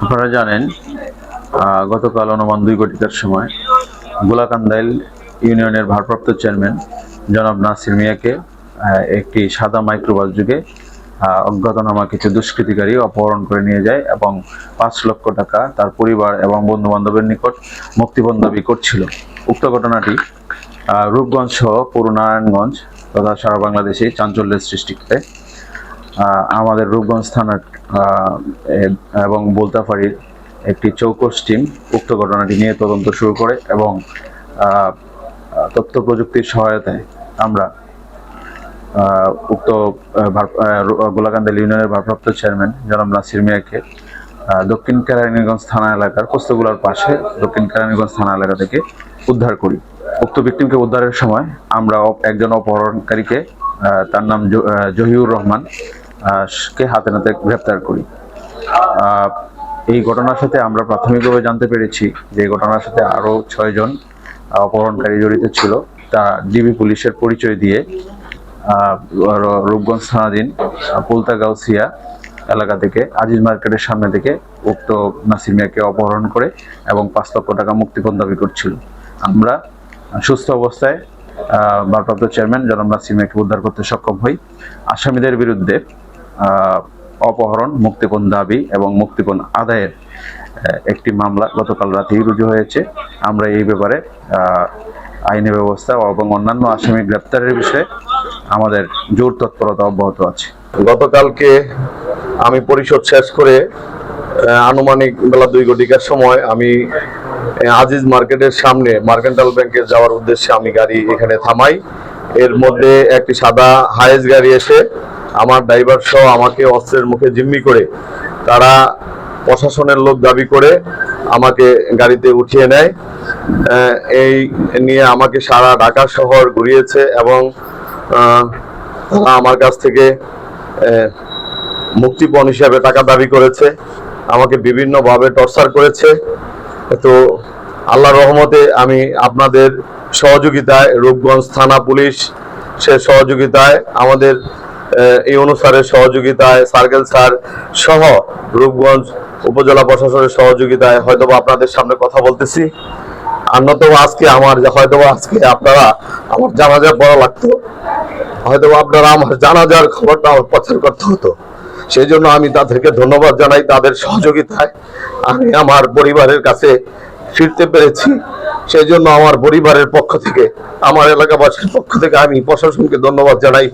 আপনারা জানেন গতকাল অনুমান দুই কোটিকার সময় গোলাকান্দাইল ইউনিয়নের ভারপ্রাপ্ত চেয়ারম্যান জনাব নাসির মিয়াকে একটি সাদা মাইক্রোবাস যুগে অজ্ঞাতনামা কিছু দুষ্কৃতিকারী অপহরণ করে নিয়ে যায় এবং পাঁচ লক্ষ টাকা তার পরিবার এবং বন্ধু বান্ধবের নিকট মুক্তিপণ দাবি করছিল। উক্ত ঘটনাটি রূপগঞ্জ সহ পুরো নারায়ণগঞ্জ তথা সারা বাংলাদেশে চাঞ্চল্যের সৃষ্টি করে আমাদের রূপগঞ্জ থানার এবং বোলতাফাড়ির একটি চৌকস টিম উক্ত ঘটনাটি নিয়ে তদন্ত শুরু করে এবং তথ্য প্রযুক্তির সহায়তায় আমরা উক্ত গোলাকান্দাল ইউনিয়নের ভারপ্রাপ্ত চেয়ারম্যান জনাব নাসির মিয়াকে দক্ষিণ কেরানীগঞ্জ থানা এলাকার পোস্তগুলার পাশে দক্ষিণ কেরানীগঞ্জ থানা এলাকা থেকে উদ্ধার করি। উক্ত ভিকটিমকে উদ্ধারের সময় আমরা একজন অপহরণকারীকে তার নাম জহিউর রহমান কে হাতে নাতে গ্রেপ্তার করি। এই ঘটনার সাথে আমরা প্রাথমিকভাবে জানতে পেরেছি যে ঘটনার সাথে আরও ছয়জন অপহরণকারী জড়িত ছিল। তা ডিবি পুলিশের পরিচয় দিয়ে রূপগঞ্জ থানাধীন পুলতা গাউসিয়া এলাকা থেকে, আজিজ মার্কেটের সামনে থেকে উক্ত নাসির মিয়াকে অপহরণ করে এবং পাঁচ লক্ষ টাকা মুক্তিপণ দাবি করছিল। আমরা সুস্থ অবস্থায় ভারপ্রাপ্ত চেয়ারম্যান জনাব নাসির মিয়াকে উদ্ধার করতে সক্ষম হই। আসামিদের বিরুদ্ধে অপহরণ, মুক্তিপণ দাবি এবং মুক্তিপণ আদায়ের একটি মামলা গতকাল রাতেই রুজু হয়েছে। আমরা এই ব্যাপারে আইনি ব্যবস্থা এবং অন্যান্য আসামি গ্রেপ্তারের বিষয়ে আমাদের জোর তৎপরতা অব্যাহত আছে। গতকালকে আমি পরিশোধ শেষ করে আনুমানিক বেলা দুই ঘটিকার সময় আমি আজিজ মার্কেটের সামনে, মার্কেন্টাল ব্যাংকে যাওয়ার উদ্দেশ্যে আমি গাড়ি এখানে থামাই। এর মধ্যে একটি সাদা হায়েস গাড়ি এসে আমার ড্রাইভার সহ আমাকে অস্ত্রের মুখে জিম্মি করে, তারা প্রশাসনের লোক দাবি করে আমাকে গাড়িতে উঠিয়ে নেয়। এই নিয়ে আমাকে সারা ঢাকা শহর ঘুরিয়েছে এবং তারা আমার কাছ থেকে মুক্তিপণ হিসাবে টাকা দাবি করেছে, আমাকে বিভিন্নভাবে টর্চার করেছে। তো আল্লাহ রহমতে আমি আপনাদের সহযোগিতায় রূপগঞ্জ থানা পুলিশ সে সহযোগিতায়, আমাদের এই অনুসারে সহযোগিতায় সার্কেল স্যার সহ রূপগঞ্জ উপজেলা প্রশাসনের সহযোগিতায় হয়তোবা আপনাদের সামনে কথা বলতেছি। আর আজকে আমার, হয়তোবা আজকে আপনারা আমার জানাজা পড়া লাগতো। হয়তো আপনার আমার জানাজার খবরটা আমার প্রচার করতে হতো। সেই জন্য আমি তাদেরকে ধন্যবাদ জানাই তাদের সহযোগিতায়। আমি আমার পরিবারের কাছে ফিরতে পেরেছি। সেই জন্য আমার পরিবারের পক্ষ থেকে, আমার এলাকাবাসীর পক্ষ থেকে আমি প্রশাসনকে ধন্যবাদ জানাই।